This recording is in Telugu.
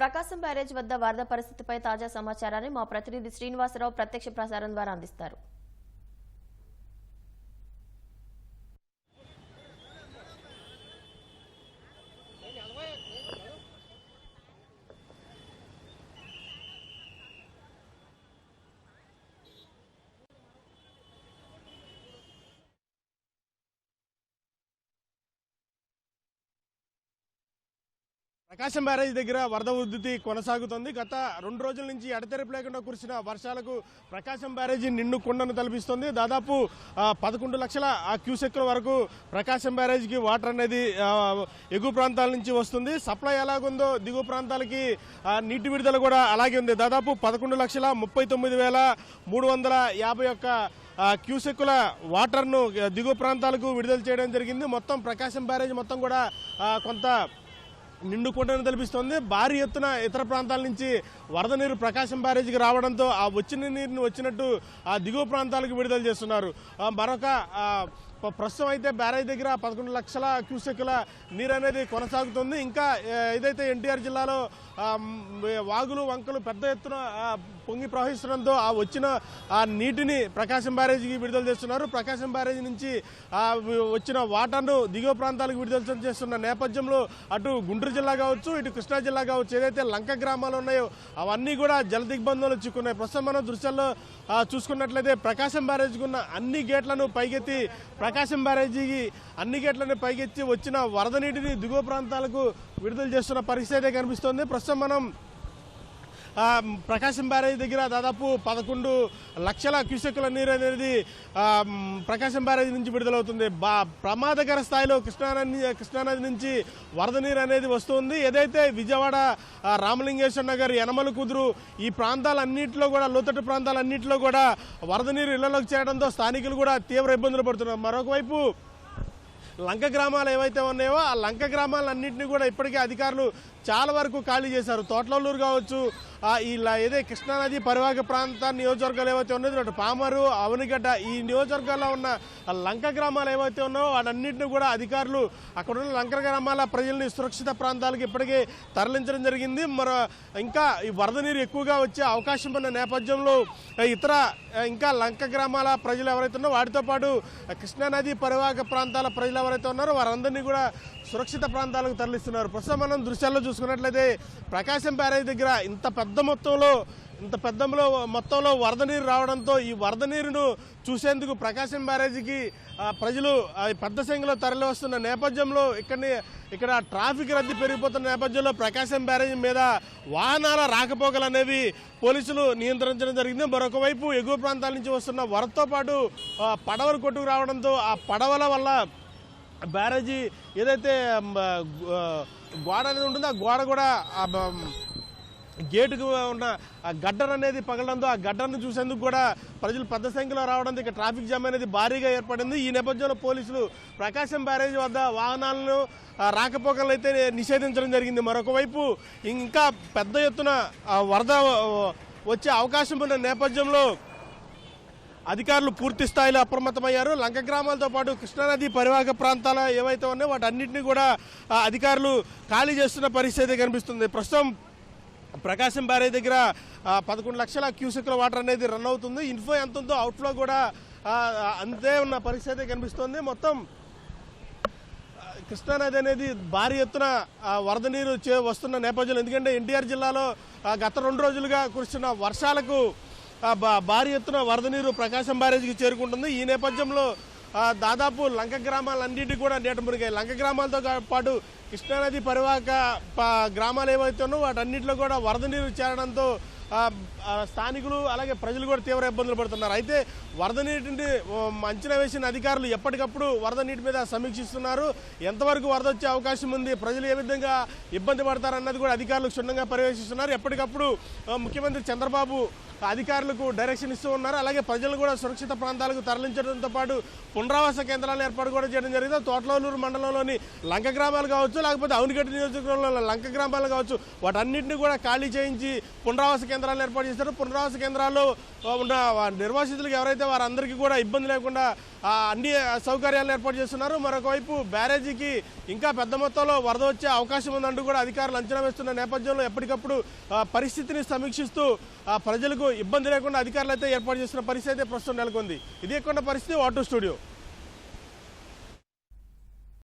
ప్రకాశం బ్యారేజ్ వద్ద వరద పరిస్థితిపై తాజా సమాచారాన్ని మా ప్రతినిధి శ్రీనివాసరావు ప్రత్యక్ష ప్రసారం ద్వారా అందిస్తారు. ప్రకాశం బ్యారేజ్ దగ్గర వరద ఉద్ధృతి కొనసాగుతోంది. గత రెండు రోజుల నుంచి ఎడతెరపు లేకుండా కురిసిన వర్షాలకు ప్రకాశం బ్యారేజీ నిండు కుండను తలపిస్తోంది. దాదాపు పదకొండు లక్షల ఆ క్యూసెక్ల వరకు ప్రకాశం బ్యారేజ్కి వాటర్ అనేది ఎగువ ప్రాంతాల నుంచి వస్తుంది. సప్లై ఎలాగుందో దిగువ ప్రాంతాలకి నీటి విడుదల కూడా అలాగే ఉంది. దాదాపు పదకొండు లక్షల ముప్పై తొమ్మిది వేల మూడు వందల యాభై ఒక్క క్యూసెక్కుల వాటర్ను దిగువ ప్రాంతాలకు విడుదల చేయడం జరిగింది. మొత్తం ప్రకాశం బ్యారేజ్ మొత్తం కూడా కొంత నిండుకుంటని తెలిపిస్తోంది. భారీ ఎత్తున ఇతర ప్రాంతాల నుంచి వరద నీరు ప్రకాశం బ్యారేజీకి రావడంతో ఆ వచ్చిన నీరుని వచ్చినట్టు ఆ దిగువ ప్రాంతాలకు విడుదల చేస్తున్నారు. మరొక ప్రస్తుతం అయితే బ్యారేజ్ దగ్గర పదకొండు లక్షల క్యూసెక్ల నీరు అనేది కొనసాగుతుంది. ఇంకా ఏదైతే ఎన్టీఆర్ జిల్లాలో వాగులు వంకలు పెద్ద ఎత్తున పొంగి ప్రవహించడంతో ఆ వచ్చిన ఆ నీటిని ప్రకాశం బ్యారేజీకి విడుదల చేస్తున్నారు. ప్రకాశం బ్యారేజీ నుంచి వచ్చిన వాటర్ను దిగువ ప్రాంతాలకు విడుదల చేస్తున్న నేపథ్యంలో అటు గుంటూరు జిల్లా కావచ్చు ఇటు కృష్ణా జిల్లా కావచ్చు ఏదైతే లంక గ్రామాలు ఉన్నాయో అవన్నీ కూడా జల దిగ్బంధంలో చిక్కున్నాయి. ప్రస్తుతం మనం దృశ్యాల్లో చూసుకున్నట్లయితే ప్రకాశం బ్యారేజీకి ఉన్న అన్ని గేట్లను పైకెత్తి ప్రకాశం బ్యారేజీకి అన్ని గేట్లను పైకెత్తి వచ్చిన వరద నీటిని దిగువ ప్రాంతాలకు విడుదల చేస్తున్న పరిస్థితి అయితే కనిపిస్తోంది. ప్రస్తుతం మనం ప్రకాశం బ్యారేజ్ దగ్గర దాదాపు పదకొండు లక్షల క్యూసెక్కుల నీరు అనేది ప్రకాశం బ్యారేజ్ నుంచి విడుదలవుతుంది. బా ప్రమాదకర స్థాయిలో కృష్ణానది కృష్ణానది నుంచి వరద నీరు అనేది వస్తుంది. ఏదైతే విజయవాడ రామలింగేశ్వర నగర్ యనమల కుదురు ఈ ప్రాంతాలన్నింటిలో కూడా లోతట్టు ప్రాంతాలన్నింటిలో కూడా వరద నీరు ఇళ్ళలోకి చేరడంతో స్థానికులు కూడా తీవ్ర ఇబ్బందులు పడుతున్నారు. మరొకవైపు లంక గ్రామాలు ఏవైతే ఉన్నాయో ఆ లంక గ్రామాలన్నింటినీ కూడా ఇప్పటికే అధికారులు చాలా వరకు ఖాళీ చేశారు. తోటలూరు కావచ్చు ఇలా ఏదే కృష్ణానది పరివాహక ప్రాంత నియోజకవర్గాలు ఏవైతే ఉన్నాయో అటు పామరు అవనిగడ్డ ఈ నియోజకవర్గాల్లో ఉన్న లంక గ్రామాలు ఏవైతే ఉన్నాయో వాటన్నింటినీ కూడా అధికారులు అక్కడ ఉన్న లంక గ్రామాల ప్రజల్ని సురక్షిత ప్రాంతాలకు ఇప్పటికే తరలించడం జరిగింది. మరో ఇంకా ఈ వరద నీరు ఎక్కువగా వచ్చే అవకాశం ఉన్న నేపథ్యంలో ఇతర ఇంకా లంక గ్రామాల ప్రజలు ఎవరైతే ఉన్నారో వాటితో పాటు కృష్ణానది పరివాహక ప్రాంతాల ప్రజలు ఎవరైతే ఉన్నారో వారందరినీ కూడా సురక్షిత ప్రాంతాలకు తరలిస్తున్నారు. ప్రస్తుతం మనం దృశ్యాల్లో చూసుకున్నట్లయితే ప్రకాశం బ్యారేజ్ దగ్గర ఇంత పెద్ద మొత్తంలో ఇంత పెద్దంలో మొత్తంలో వరద నీరు రావడంతో ఈ వరద నీరును చూసేందుకు ప్రకాశం బ్యారేజీకి ప్రజలు పెద్ద సంఖ్యలో తరలి వస్తున్న నేపథ్యంలో ఇక్కడని ఇక్కడ ట్రాఫిక్ రద్దీ పెరిగిపోతున్న నేపథ్యంలో ప్రకాశం బ్యారేజ్ మీద వాహనాల రాకపోకలు అనేవి పోలీసులు నియంత్రించడం జరిగింది. మరొక వైపు ఎగువ ప్రాంతాల నుంచి వస్తున్న వరదతో పాటు పడవలు కొట్టుకు రావడంతో ఆ పడవల వల్ల బ్యారేజీ ఏదైతే గోడ అనేది ఉంటుందో ఆ గోడ కూడా గేటుకు ఉన్న ఆ గడ్డర్ అనేది పగలడంతో ఆ గడ్డర్ను చూసేందుకు కూడా ప్రజలు పెద్ద సంఖ్యలో రావడంతో ఇక ట్రాఫిక్ జామ్ అనేది భారీగా ఏర్పడింది. ఈ నేపథ్యంలో పోలీసులు ప్రకాశం బ్యారేజ్ వద్ద వాహనాలను రాకపోకలు రాకపోకలను అయితే నిషేధించడం జరిగింది. మరొకవైపు ఇంకా పెద్ద ఎత్తున వరద వచ్చే అవకాశం ఉన్న నేపథ్యంలో అధికారులు పూర్తి స్థాయిలో అప్రమత్తమయ్యారు. లంక గ్రామాలతో పాటు కృష్ణానది పరివాహక ప్రాంతాల ఏవైతే ఉన్నాయో వాటన్నింటినీ కూడా అధికారులు ఖాళీ చేస్తున్న పరిస్థితి కనిపిస్తుంది. ప్రస్తుతం ప్రకాశం బ్యారేజ్ దగ్గర పదకొండు లక్షల క్యూసెక్ల వాటర్ అనేది రన్ అవుతుంది. ఇన్ఫో ఎంత ఉందో అవుట్ఫ్లో కూడా అంతే ఉన్న పరిస్థితి కనిపిస్తుంది. మొత్తం కృష్ణానది అనేది భారీ ఎత్తున వరద నీరు చే వస్తున్న నేపథ్యంలో ఎందుకంటే ఎన్టీఆర్ జిల్లాలో గత రెండు రోజులుగా కురుస్తున్న వర్షాలకు భారీ ఎత్తున వరద నీరు ప్రకాశం బ్యారేజ్కి చేరుకుంటుంది. ఈ నేపథ్యంలో దాదాపు లంక గ్రామాలన్నింటినీ కూడా నీట మునిగాయి. లంక గ్రామాలతో పాటు కృష్ణానది పరివాహక గ్రామాలు ఏవైతే ఉన్నాయో వాటన్నింటిలో కూడా వరద నీరు చేరడంతో స్థానికులు అలాగే ప్రజలు కూడా తీవ్ర ఇబ్బందులు పడుతున్నారు. అయితే వరద నీటిని అంచనా వేసిన అధికారులు ఎప్పటికప్పుడు వరద నీటి మీద సమీక్షిస్తున్నారు. ఎంతవరకు వరద వచ్చే అవకాశం ఉంది ప్రజలు ఏ విధంగా ఇబ్బంది పడతారన్నది కూడా అధికారులు క్షుణ్ణంగా పర్యవేక్షిస్తున్నారు. ఎప్పటికప్పుడు ముఖ్యమంత్రి చంద్రబాబు అధికారులకు డైరెక్షన్ ఇస్తూ ఉన్నారు. అలాగే ప్రజలు కూడా సురక్షిత ప్రాంతాలకు తరలించడంతో పాటు పునరావాస కేంద్రాలను ఏర్పాటు కూడా చేయడం జరిగింది. తోటలూరు మండలంలోని లంక గ్రామాలు కావచ్చు లేకపోతే అవునిగడ్డ నియోజకవర్గంలో లంక గ్రామాలు కావచ్చు వాటన్నింటినీ కూడా ఖాళీ చేయించి పునరావాస కేంద్రం కేంద్రాలను ఏర్పాటు చేశారు. పునరావాస కేంద్రాల్లో ఉన్న నిర్వాసితులకు ఎవరైతే వారందరికీ కూడా ఇబ్బంది లేకుండా అన్ని సౌకర్యాలను ఏర్పాటు చేస్తున్నారు. మరొకవైపు బ్యారేజీకి ఇంకా పెద్ద మొత్తంలో వరద వచ్చే అవకాశం ఉందంటూ కూడా అధికారులు అంచనా వేస్తున్న నేపథ్యంలో ఎప్పటికప్పుడు పరిస్థితిని సమీక్షిస్తూ ప్రజలకు ఇబ్బంది లేకుండా అధికారులు అయితే ఏర్పాటు చేస్తున్న పరిస్థితి అయితే ప్రస్తుతం నెలకొంది. ఇది ఎక్కువ పరిస్థితి? Water studio.